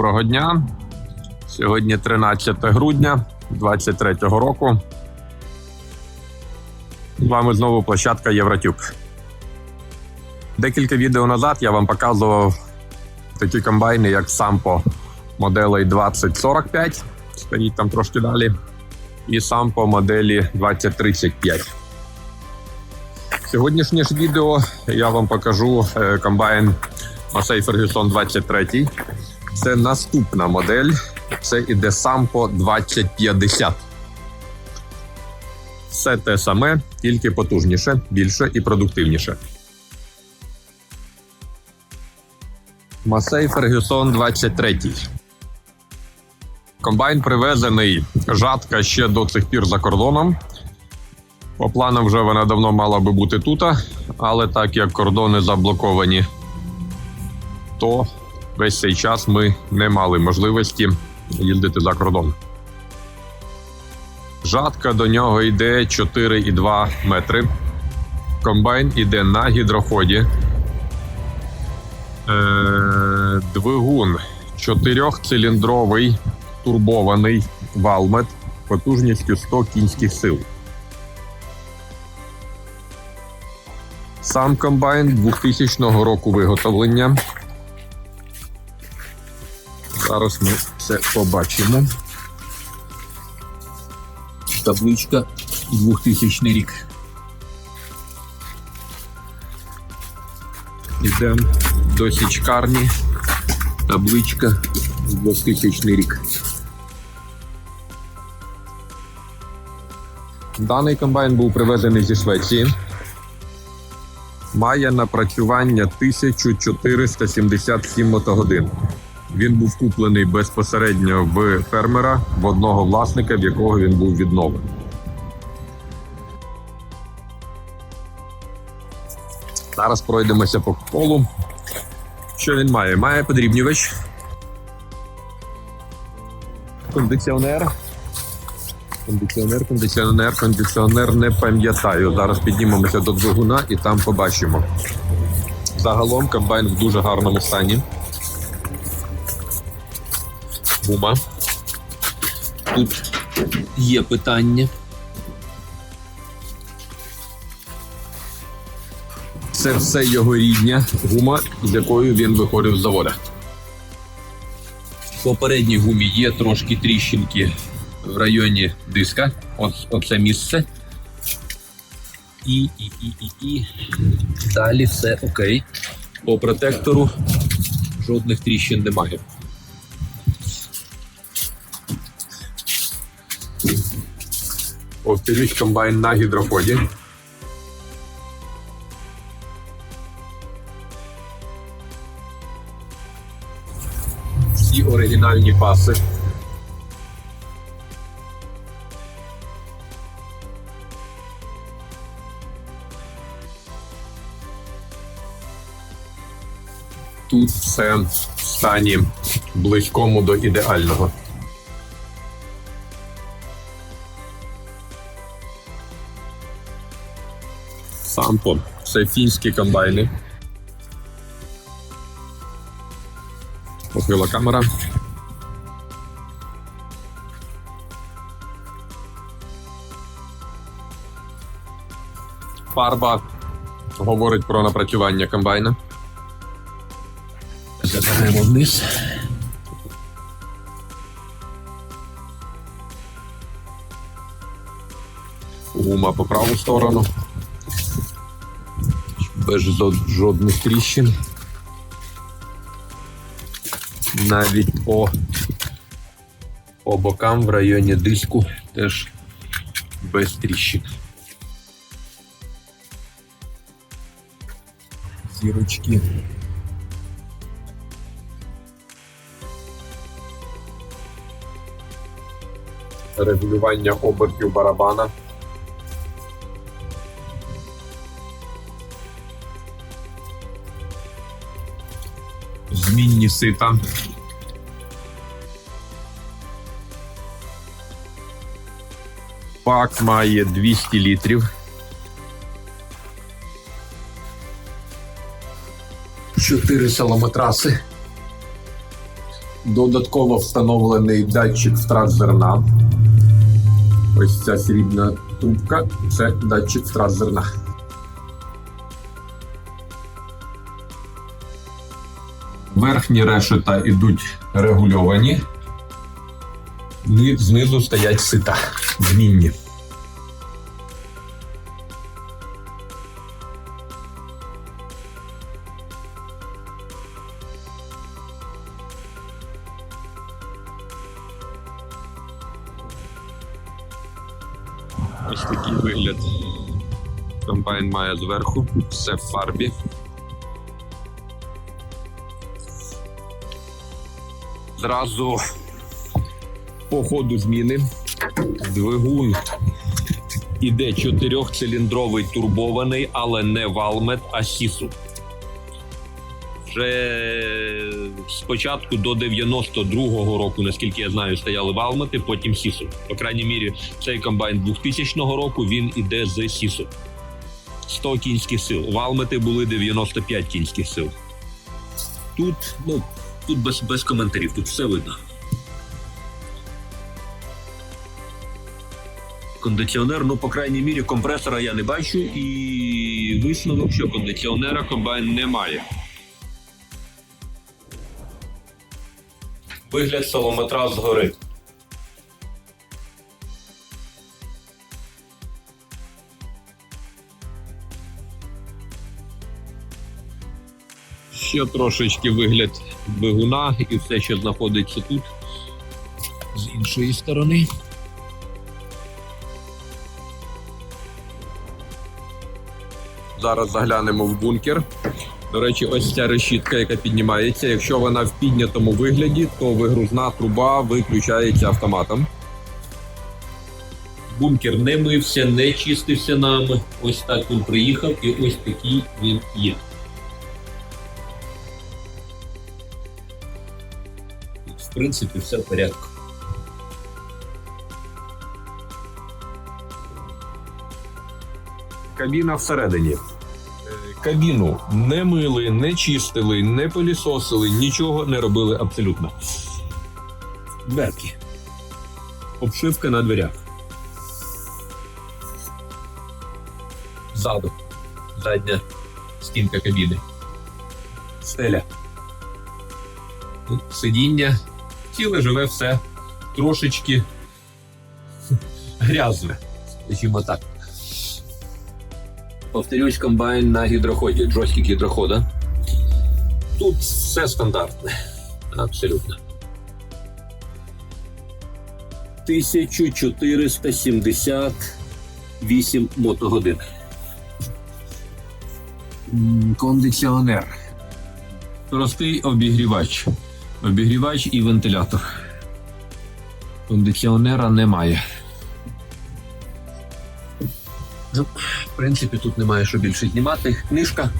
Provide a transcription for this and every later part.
Доброго дня. Сьогодні 13 грудня 2023 року. З вами знову площадка Євротюб. Декілька відео назад я вам показував такі комбайни, як Sampo моделей 2045. Стоїть там трошки далі. І Sampo моделі 2035. Сьогоднішнє ж відео я вам покажу е, комбайн Massey Ferguson 23. Це наступна модель. Це іде Sampo 2050. Все те саме, тільки потужніше, більше і продуктивніше. Massey Ferguson 23. Комбайн привезений жатка ще до цих пір за кордоном. По планам вже вона давно мала би бути тут, але так як кордони заблоковані, то весь цей час ми не мали можливості їздити за кордон. Жатка до нього йде 4,2 метри. Комбайн іде на гідроході. Е, Двигун чотирьохциліндровий турбований валмет потужністю 100 кінських сил. Сам комбайн 2000 року виготовлення. Зараз ми це побачимо. Табличка 2000 рік. Йдемо до січкарні. Табличка 2000 рік. Даний комбайн був привезений зі Швеції. Має напрацювання 1477 мотогодин. Він був куплений безпосередньо в фермера в одного власника, в якого він був відновлений. Зараз пройдемося по колу. Що він має? Має подрібнювач. Кондиціонер. Кондиціонер, кондиціонер, кондиціонер не пам'ятаю. Зараз піднімемося до двигуна і там побачимо. Загалом комбайн в дуже гарному стані. Гума. Тут є питання. Це все його рідня гума, з якою він виходив з завода. В попередній гумі є трошки тріщинки в районі диска. От, оце місце. І, і, і, і, і. Далі все окей. По протектору жодних тріщин немає. Повторюсь, комбайн на гідроході. Всі оригінальні паси. Тут все в стані близькому до ідеального. Сампо. Це фінські комбайни. Похила камера. Фарба говорить про напрацювання комбайна. Заберемо вниз. Гума по праву сторону. Без жодних тріщин. Навіть по, по бокам в районі диску теж без тріщин. Зірочки. Регулювання обертів барабана. Змінні сита. Бак має 200 літрів. Чотири саломатраси. Додатково встановлений датчик втрат зерна. Ось ця срібна трубка це датчик втрат зерна. Верхні решета йдуть регульовані, Ні- знизу стоять сита змінні. Ось такий вигляд. Комбайн має зверху, все в фарбі. Зразу по ходу зміни двигун іде чотирьохциліндровий турбований, але не Валмет, а Сісу. Вже спочатку до 92-го року, наскільки я знаю, стояли Валмети, потім Сісу. По крайній мірі, цей комбайн 2000 року він іде з Сісу. 100 кінських сил. Валмети були 95 кінських сил. Тут, ну, тут без, без коментарів, тут все видно. Кондиціонер, ну, по крайній мірі, компресора я не бачу, і висновок, що кондиціонера комбайн немає. Вигляд солометра згори. Ще трошечки вигляд двигуна і все, що знаходиться тут. З іншої сторони. Зараз заглянемо в бункер. До речі, ось ця решітка, яка піднімається. Якщо вона в піднятому вигляді, то вигрузна труба виключається автоматом. Бункер не мився, не чистився нами. Ось так він приїхав, і ось такий він є. В принципі, все в порядку. Кабіна всередині. Кабіну не мили, не чистили, не пилісосили, нічого не робили абсолютно. Дверки. Обшивка на дверях. Ззаду. Задня стінка кабіни. Стеля. Тут сидіння. Ціле живе все трошечки грязне, скажімо так. Повторюсь, комбайн на гідроході, джойстик гідрохода. Тут все стандартне. Абсолютно. 1478 мотогодин. Кондиціонер. Простий обігрівач. Обігрівач і вентилятор. Кондиціонера немає. Ну, в принципі, тут немає що більше знімати. Книжка.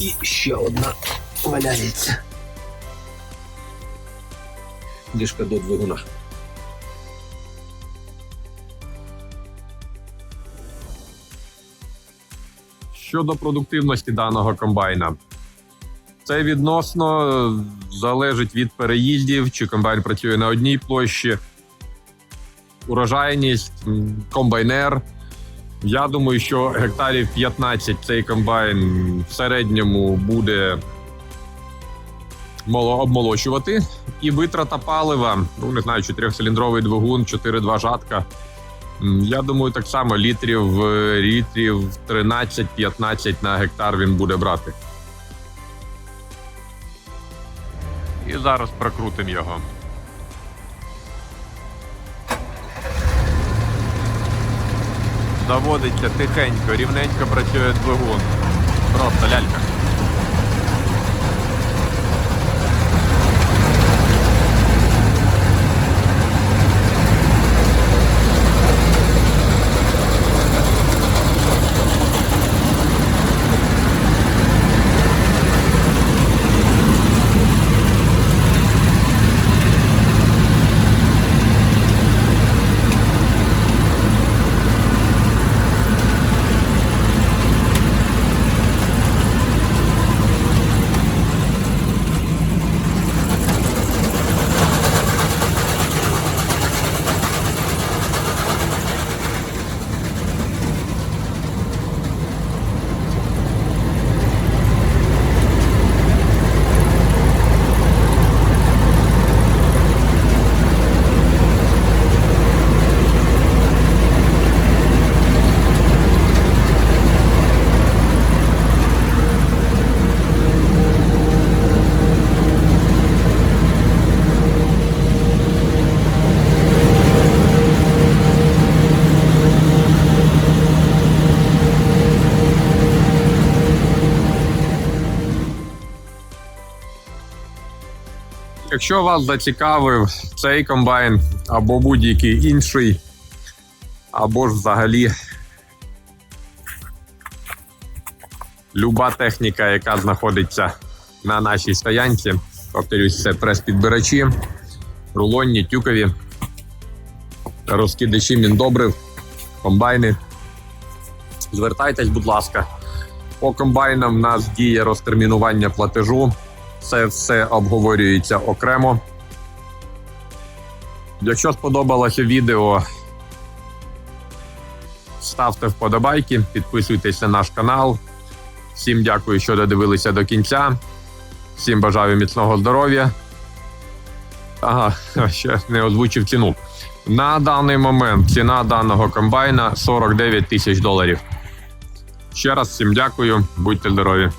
І ще одна валяється. Книжка до двигуна. Щодо продуктивності даного комбайна, це відносно залежить від переїздів, чи комбайн працює на одній площі, урожайність, комбайнер. Я думаю, що гектарів 15 цей комбайн в середньому буде обмолочувати. І витрата палива, ну не знаю, чотирьохциліндровий двигун, 4-2 жатка. Я думаю, так само літрів, е, літрів 13-15 на гектар він буде брати. І зараз прокрутимо його. Заводиться тихенько, рівненько працює двигун. Просто лялька. Якщо вас зацікавив цей комбайн або будь-який інший, або ж взагалі люба техніка, яка знаходиться на нашій стоянці, повторюсь, це прес-підбирачі, рулонні, тюкові, розкидачі міндобрив, комбайни. Звертайтесь, будь ласка. По комбайнам в нас діє розтермінування платежу. Це все обговорюється окремо. Якщо сподобалося відео, ставте вподобайки, підписуйтесь на наш канал. Всім дякую, що додивилися до кінця. Всім бажаю міцного здоров'я. Ага, ще не озвучив ціну. На даний момент ціна даного комбайна 49 тисяч доларів. Ще раз всім дякую, будьте здорові.